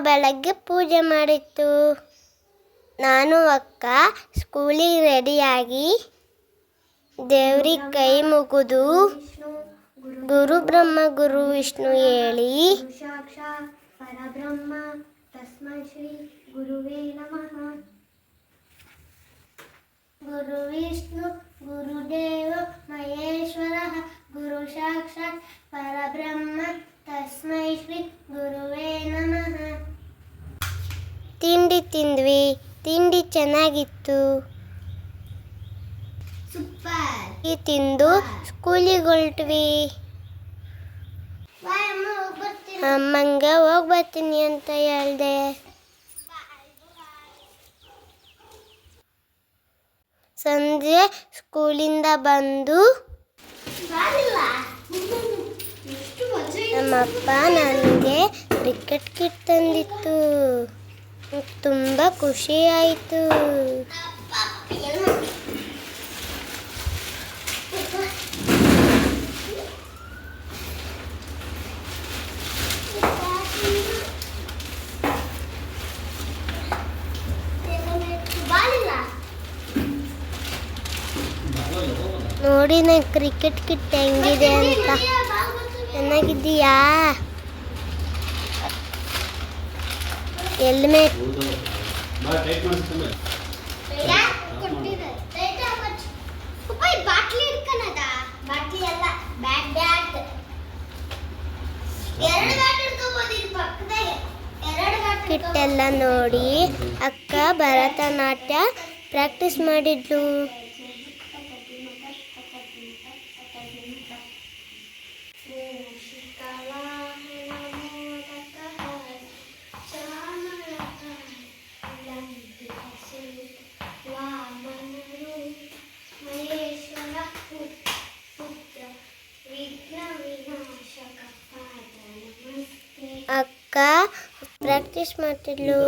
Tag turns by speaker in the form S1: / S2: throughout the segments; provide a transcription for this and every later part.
S1: ಬೆಳಗ್ಗೆ ಪೂಜೆ ಮಾಡಿತ್ತು. ನಾನು ಅಕ್ಕ ಸ್ಕೂಲಿಗೆ ರೆಡಿಯಾಗಿ ದೇವ್ರಿಗೆ ಕೈ ಮುಗಿದು ಗುರು ಬ್ರಹ್ಮ, ಗುರು ವಿಷ್ಣು ಹೇಳಿ ಗುರು ವಿಷ್ಣು ಗುರುದೇವ ಮಹೇಶ್ವರ, ಗುರು ಸಾಕ್ಷಾತ್, ಪರಬ್ರಹ್ಮ, ತಸ್ಮೈ ಶ್ರೀ ಗುರುವೇ ನಮಃ ತಿಂಡಿ ತಿಂದ್ವಿ. ತಿಂಡಿ ಚೆನ್ನಾಗಿತ್ತು.
S2: ಸೂಪರ್.
S1: ಈ ತಿಂದು ಸ್ಕೂಲಿಗೆ ಹೊರಟ್ವಿ ಅಮ್ಮಂಗೆ ಹೋಗಿ ಬರ್ತೀನಿ ಅಂತ ಹೇಳ್ದೆ. ಸಂಜೆ ಸ್ಕೂಲಿಂದ ಬಂದು ನಮ್ಮಪ್ಪ ನನಗೆ ಕ್ರಿಕೆಟ್ ಕಿಟ್ ತಂದಿತ್ತು. ತುಂಬ ಖುಷಿ ಆಯಿತು ನೋಡಿ ನಂಗೆ ಕ್ರಿಕೆಟ್ ಕಿಟ್ ಹೆಂಗಿದೆ ಅಂತ. ಚೆನ್ನಾಗಿದ್ದೀಯಾ? ಹೆಲ್ಮೆಟ್
S2: ಬಾಟ್ಲಿ ಇಟ್ಕನದ ಬಾಟ್ಲಿ ಅಲ್ಲ ಬ್ಯಾಟ್ ಬ್ಯಾಟ್. ಎರಡು ಬ್ಯಾಟ್ ಇಟ್ಕೋಬೋದು ಇಲ್ಲಿ ಪಕ್ಕದಾಗೆ ಎರಡು ಬ್ಯಾಟ್
S1: ಕಿಟ್ ಎಲ್ಲ ನೋಡಿ. ಅಕ್ಕ ಭರತನಾಟ್ಯ ಪ್ರಾಕ್ಟೀಸ್ ಮಾಡಿದ್ಲು. ಅಕ್ಕ ಪ್ರಾಕ್ಟೀಸ್ ಮಾಡ್ತಿದ್ಲು.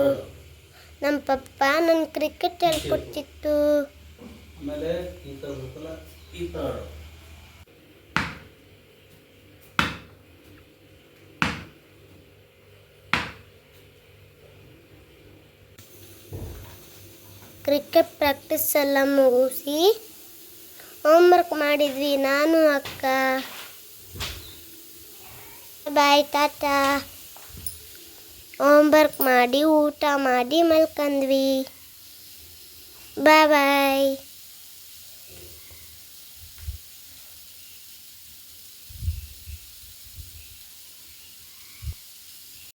S1: ನಮ್ಮ ಪಪ್ಪ ನನ್ನ ಕ್ರಿಕೆಟ್ ಹೇಳ್ಕೊಡ್ತಿತ್ತು
S3: ಆಮೇಲೆ ಈ ಥರ ಈ ಥರ
S1: ಕ್ರಿಕೆಟ್ ಪ್ರಾಕ್ಟೀಸ್ ಎಲ್ಲ ಮುಗಿಸಿ ಹೋಮ್ವರ್ಕ್ ಮಾಡಿದ್ವಿ ನಾನು ಅಕ್ಕ. ಬಾಯ್ ಟಾಟಾ ಹೋಮ್ವರ್ಕ್ ಮಾಡಿ ಊಟ ಮಾಡಿ ಮಲ್ಕಂದ್ವಿ. ಬಾಯ್ ಬಾಯ್